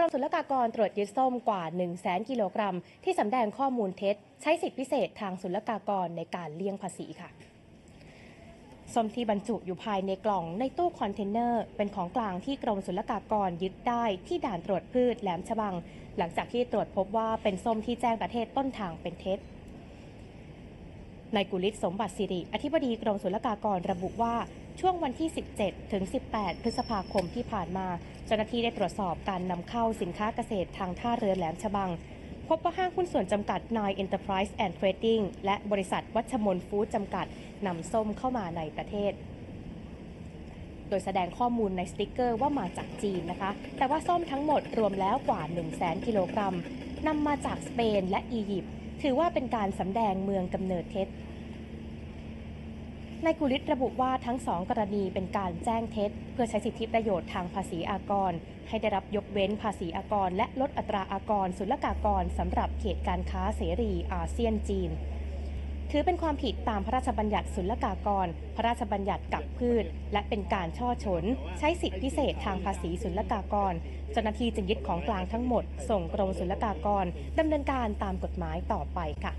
รมศุลกากรตรวจยึดส้มกว่า 1 0 0 0 0แกิโลกรัม ที่สำแดงข้อมูลเท็จ ใช้สิทธิพิเศษทางศุลกากรในการเลี่ยงภาษีค่ะส้มที่บรรจุอยู่ภายในกล่องในตู้คอนเทนเนอร์ เป็นของกลางที่กรมศุลกากรยึดได้ที่ด่านตรวจพืชแหลมฉบัง หลังจากที่ตรวจพบว่าเป็นส้มที่แจ้งประเทศต้นทางเป็นเท็จนายกุลิศสมบัติสิริ อธิบดีกรมศุลกากรระบุว่า ช่วงวันที่ 17 ถึง 18 พฤษภาคมที่ผ่านมา เจ้าหน้าที่ได้ตรวจสอบการนำเข้าสินค้าเกษตรทางท่าเรือแหลมฉบัง พบว่าห้างหุ้นส่วนจำกัด Nine Enterprise and Trading และบริษัทวัชมนฟู้ดจำกัดนำส้มเข้ามาในประเทศ โดยแสดงข้อมูลในสติกเกอร์ว่ามาจากจีนนะคะ แต่ว่าส้มทั้งหมดรวมแล้วกว่า 1 0 0 0 0แกิโลกรัมนำมาจากสเปนและอียิปต์ถือว่าเป็นการสำแดงเมืองกำเนิดเท็จ นายกุลิตระบุว่าทั้งสองกรณีเป็นการแจ้งเท็จ เพื่อใช้สิทธิประโยชน์ทางภาษีอากร ให้ได้รับยกเว้นภาษีอากร และลดอัตราอากรศุลกากรสำหรับเขตการค้าเสรีอาเซียนจีน ถือเป็นความผิดตามพระราชบัญญัติศุลกากร พระราชบัญญัติกับพืช และเป็นการช่อฉน ใช้สิทธิพิเศษทางภาษีศุลกากรเจ้าหน้าที่จึงยึดของกลางทั้งหมด ส่งกรมศุลกากรดำเนินการตามกฎหมายต่อไปค่ะ